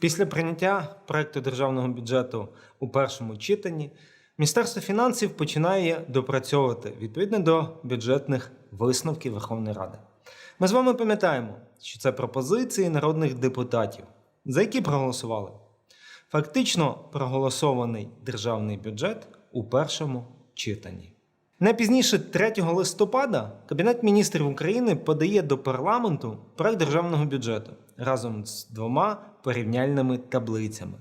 Після прийняття проекту державного бюджету у першому читанні Міністерство фінансів починає допрацьовувати відповідно до бюджетних висновків Верховної Ради. Ми з вами пам'ятаємо, що це пропозиції народних депутатів, за які проголосували. Фактично проголосований державний бюджет у першому читанні. Не пізніше 3 листопада Кабінет міністрів України подає до парламенту проект державного бюджету разом з двома порівняльними таблицями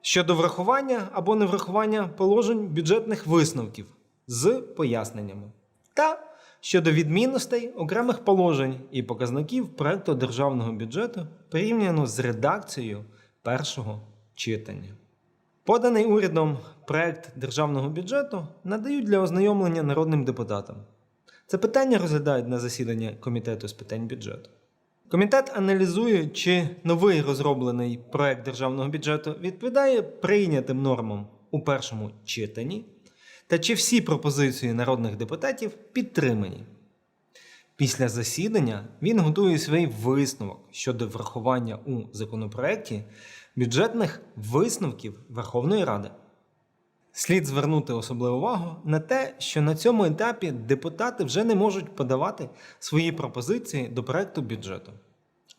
щодо врахування або неврахування положень бюджетних висновків з поясненнями, та щодо відмінностей окремих положень і показників проекту державного бюджету порівняно з редакцією першого читання. Поданий урядом проект державного бюджету надають для ознайомлення народним депутатам. Це питання розглядають на засіданні Комітету з питань бюджету. Комітет аналізує, чи новий розроблений проект державного бюджету відповідає прийнятим нормам у першому читанні, та чи всі пропозиції народних депутатів підтримані. Після засідання він готує свій висновок щодо врахування у законопроекті бюджетних висновків Верховної Ради. Слід звернути особливу увагу на те, що на цьому етапі депутати вже не можуть подавати свої пропозиції до проекту бюджету.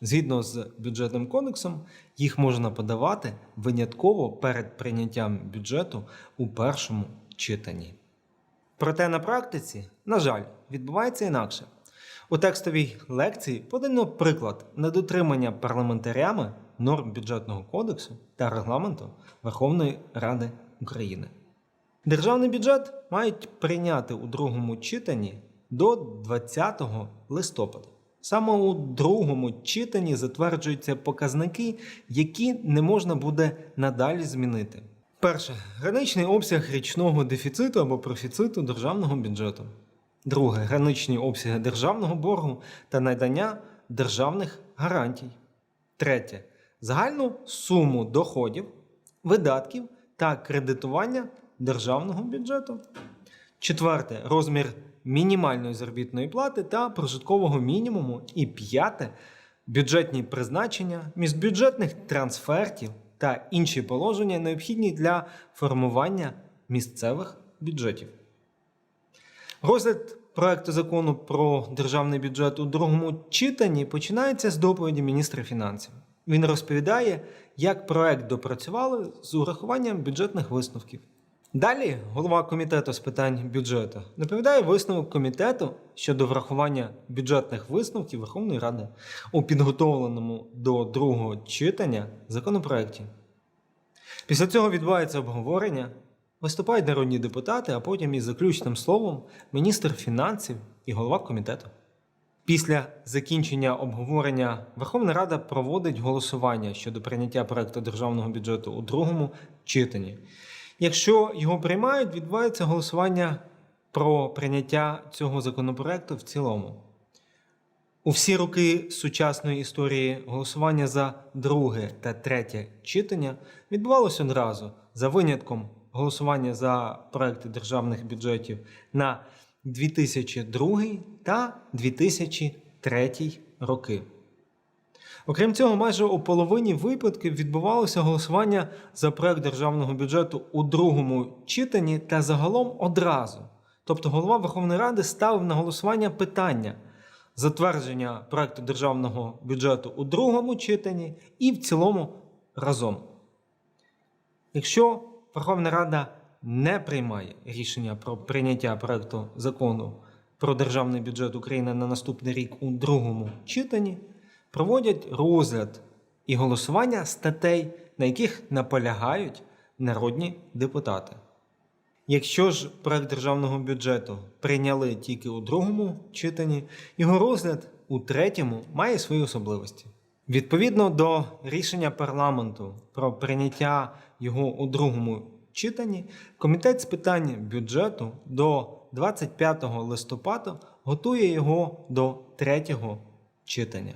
Згідно з бюджетним кодексом, їх можна подавати винятково перед прийняттям бюджету у першому читанні. Проте на практиці, на жаль, відбувається інакше. У текстовій лекції подано приклад недотримання парламентарями норм бюджетного кодексу та регламенту Верховної Ради України. Державний бюджет мають прийняти у другому читанні до 20 листопада. Саме у другому читанні затверджуються показники, які не можна буде надалі змінити. Перше граничний обсяг річного дефіциту або профіциту державного бюджету. Друге граничні обсяги державного боргу та надання державних гарантій. Третє загальну суму доходів, видатків та кредитування державного бюджету. Четверте розмір мінімальної заробітної плати та прожиткового мінімуму. І п'яте бюджетні призначення, міжбюджетних трансфертів та інші положення, необхідні для формування місцевих бюджетів. Розгляд проекту закону про державний бюджет у другому читанні починається з доповіді міністра фінансів. Він розповідає, як проект допрацювали з урахуванням бюджетних висновків. Далі голова комітету з питань бюджету доповідає висновок комітету щодо врахування бюджетних висновків Верховної Ради у підготовленому до другого читання законопроекті. Після цього відбувається обговорення, виступають народні депутати, а потім із заключним словом міністр фінансів і голова комітету. Після закінчення обговорення Верховна Рада проводить голосування щодо прийняття проекту державного бюджету у другому читанні. Якщо його приймають, відбувається голосування про прийняття цього законопроекту в цілому. У всі роки сучасної історії голосування за друге та третє читання відбувалося одразу за винятком голосування за проекти державних бюджетів на 2002 та 2003 роки. Окрім цього, майже у половині випадків відбувалося голосування за проект державного бюджету у другому читанні та загалом одразу. Тобто голова Верховної Ради ставив на голосування питання затвердження проекту державного бюджету у другому читанні і в цілому разом. Якщо Верховна Рада не приймає рішення про прийняття проекту закону про державний бюджет України на наступний рік у другому читанні, проводять розгляд і голосування статей, на яких наполягають народні депутати. Якщо ж проект державного бюджету прийняли тільки у другому читанні, його розгляд у третьому має свої особливості. Відповідно до рішення парламенту про прийняття його у другому читанні, комітет з питань бюджету до 25 листопада готує його до третього читання.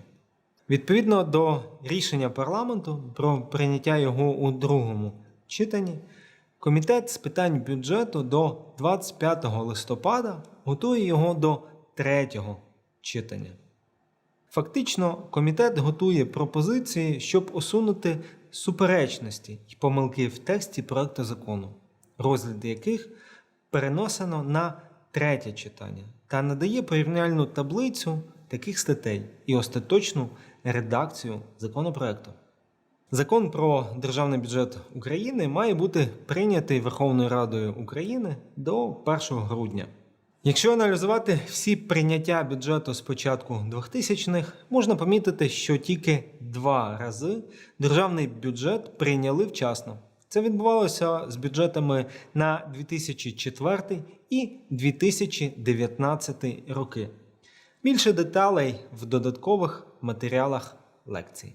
Відповідно до рішення парламенту про прийняття його у другому читанні, комітет з питань бюджету до 25 листопада готує його до третього читання. Фактично, комітет готує пропозиції, щоб усунути суперечності й помилки в тексті проекту закону, розгляд яких переносено на третє читання та надає порівняльну таблицю таких статей і остаточну редакцію законопроекту. Закон про державний бюджет України має бути прийнятий Верховною Радою України до 1 грудня. Якщо аналізувати всі прийняття бюджету з початку 2000-х, можна помітити, що тільки два рази державний бюджет прийняли вчасно. Це відбувалося з бюджетами на 2004 і 2019 роки. Більше деталей в додаткових матеріалах лекцій.